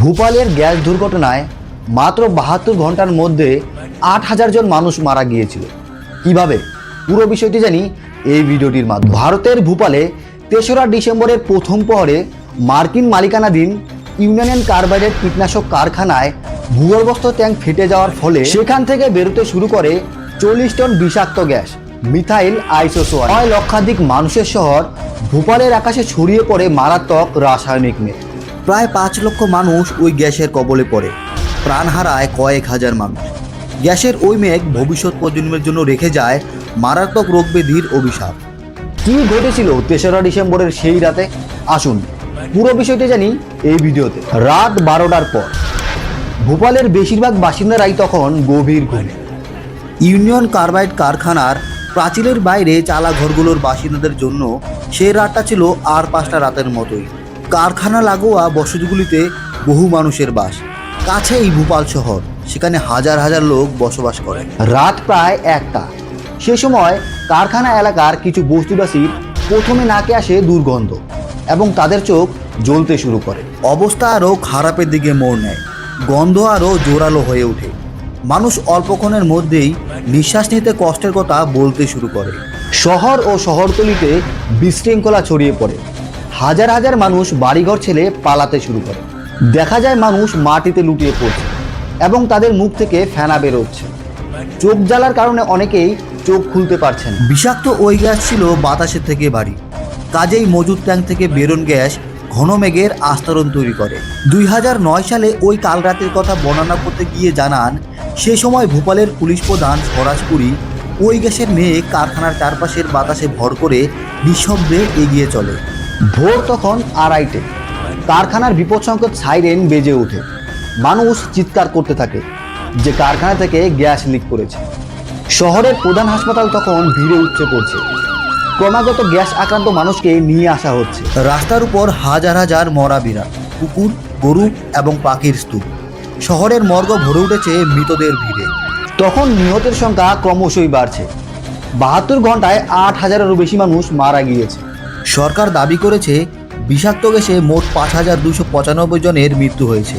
ভূপালের gas দুর্ঘটনায় মাত্র বাহাত্তর ঘণ্টার মধ্যে আট হাজার জন মানুষ মারা গিয়েছিল। কীভাবে? পুরো বিষয়টি জানি এই ভিডিওটির মাধ্যমে। ভারতের ভূপালে তেসরা ডিসেম্বরের প্রথম পরে মার্কিন মালিকানাধীন ইউনিয়ন কার্বাইডের কীটনাশক কারখানায় ভূগর্ভস্থ ট্যাঙ্ক ফেটে যাওয়ার ফলে সেখান থেকে বেরোতে শুরু করে চল্লিশ টন বিষাক্ত গ্যাস, মিথাইল আইসোসোয়ান নয় লক্ষাধিক মানুষের শহর ভূপালের আকাশে ছড়িয়ে পড়ে মারাত্মক রাসায়নিক মেঘ প্রায় পাঁচ লক্ষ মানুষ ওই গ্যাসের কবলে পড়ে। প্রাণ হারায় কয়েক হাজার মানুষ। গ্যাসের ওই মেঘ ভবিষ্যৎ প্রজন্মের জন্য রেখে যায় মারাত্মক রোগ ব্যাধির অভিশাপ। কি ঘটেছিল তেসরা ডিসেম্বরের সেই রাতে? আসুন, পুরো বিষয়টি জানি এই ভিডিওতে। রাত বারোটার পর। ভোপালের বেশিরভাগ বাসিন্দারাই তখন গভীর ঘুমে। ইউনিয়ন কার্বাইড কারখানার প্রাচীরের বাইরে চালা ঘরগুলোর বাসিন্দাদের জন্য সে রাতটা ছিল আর পাঁচটা রাতের মতোই। কারখানা লাগোয়া বসতিগুলিতে বহু মানুষের বাস। কাছেই ভূপাল শহর, সেখানে হাজার হাজার লোক বসবাস করে। রাত প্রায় একটা। সে সময় কারখানা এলাকার কিছু বস্তিবাসীর প্রথমে নাকে আসে দুর্গন্ধ এবং তাদের চোখ জ্বলতে শুরু করে। অবস্থা আরও খারাপের দিকে মোড় নেয়। গন্ধ আরও জোরালো হয়ে ওঠে। মানুষ অল্পক্ষণের মধ্যেই নিঃশ্বাস নিতে কষ্টের কথা বলতে শুরু করে। শহর ও শহরতলিতে বিশৃঙ্খলা ছড়িয়ে পড়ে। হাজার হাজার মানুষ বাড়িঘর ছেড়ে পালাতে শুরু করে। দেখা যায় মানুষ মাটিতে লুটিয়ে পড়ছে এবং তাদের মুখ থেকে ফেনা বেরোচ্ছে। চোখ জ্বালার কারণে অনেকেই চোখ খুলতে পারছেন বিষাক্ত ওই গ্যাস ছিল বাতাসের থেকে বাড়ি। কাজেই মজুদ ট্যাঙ্ক থেকে বেরোন গ্যাস ঘন মেঘের আস্তরণ তৈরি করে। দুই হাজার নয় সালে ওই কাল রাতের কথা বর্ণনা করতে গিয়ে জানান, সে সময় ভোপালের পুলিশ প্রধান স্বরাজপুরী ওই গ্যাসের মেঘ কারখানার চারপাশের বাতাসে ভর করে নিঃশব্দে এগিয়ে চলে। ভোর তখন আড়াইটে। কারখানার বিপদ সংকেত সাইরেন বেজে ওঠে। মানুষ চিৎকার করতে থাকে, যে কারখানা থেকে গ্যাস লিক করেছে। শহরের প্রধান হাসপাতাল তখন ভিড়ে উঠছে পড়ছে। ক্রমাগত গ্যাস আক্রান্ত মানুষকে নিয়ে আসা হচ্ছে। রাস্তার উপর হাজার হাজার মরা বিড়াল, কুকুর, গরু এবং পাখির স্তূপ। শহরের মর্গ ভরে উঠেছে মৃতদের ভিড়ে। তখন নিহতের সংখ্যা ক্রমশই বাড়ছে। বাহাত্তর ঘন্টায় আট হাজারেরও বেশি মানুষ মারা গিয়েছে। সরকার দাবি করেছে বিষাক্ত গ্যাসে মোট পাঁচ হাজার দুশো পঁচানব্বই জনের মৃত্যু হয়েছে।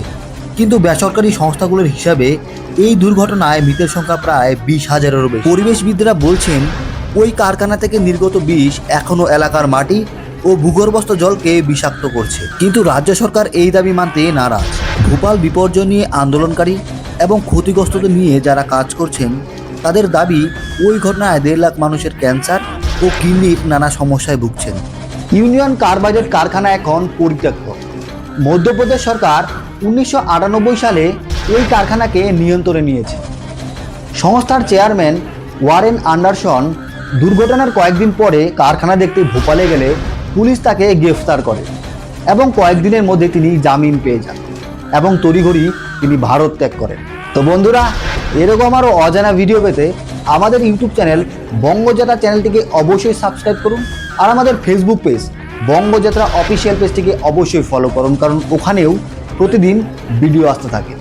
কিন্তু বেসরকারি সংস্থাগুলোর হিসাবে এই দুর্ঘটনায় মৃতের সংখ্যা প্রায় বিশ হাজারেরও বেশি। পরিবেশবিদরা বলছেন, ওই কারখানা থেকে নির্গত বিষ এখনও এলাকার মাটি ও ভূগর্ভস্থ জলকে বিষাক্ত করছে। কিন্তু রাজ্য সরকার এই দাবি মানতে নারাজ। ভূপাল বিপর্যয় নিয়ে আন্দোলনকারী এবং ক্ষতিগ্রস্তদের নিয়ে যারা কাজ করছেন, তাদের দাবি ওই ঘটনায় দেড় লাখ মানুষের ক্যান্সার ও কিডনির নানা সমস্যায় ভুগছেন। ইউনিয়ন কার্বাইডের কারখানা এখন পরিত্যক্ত। মধ্যপ্রদেশ সরকার উনিশশো আটানব্বই সালে এই কারখানাকে নিয়ন্ত্রণে নিয়েছে। সংস্থার চেয়ারম্যান ওয়ারেন আন্ডারসন দুর্ঘটনার কয়েকদিন পরে কারখানা দেখতে ভোপালে গেলে পুলিশ তাকে গ্রেফতার করে এবং কয়েকদিনের মধ্যে তিনি জামিন পেয়ে যান এবং তড়িঘড়ি তিনি ভারত ত্যাগ করেন। তো বন্ধুরা, এরকম আরও অজানা ভিডিও পেতে আমাদের ইউটিউব চ্যানেল বঙ্গযাত্রা চ্যানেলটিকে অবশ্যই সাবস্ক্রাইব করুন আর আমাদের ফেসবুক পেজ বঙ্গযাত্রা অফিসিয়াল পেজটিকে অবশ্যই ফলো করুন, কারণ ওখানেও প্রতিদিন ভিডিও আসতে থাকে।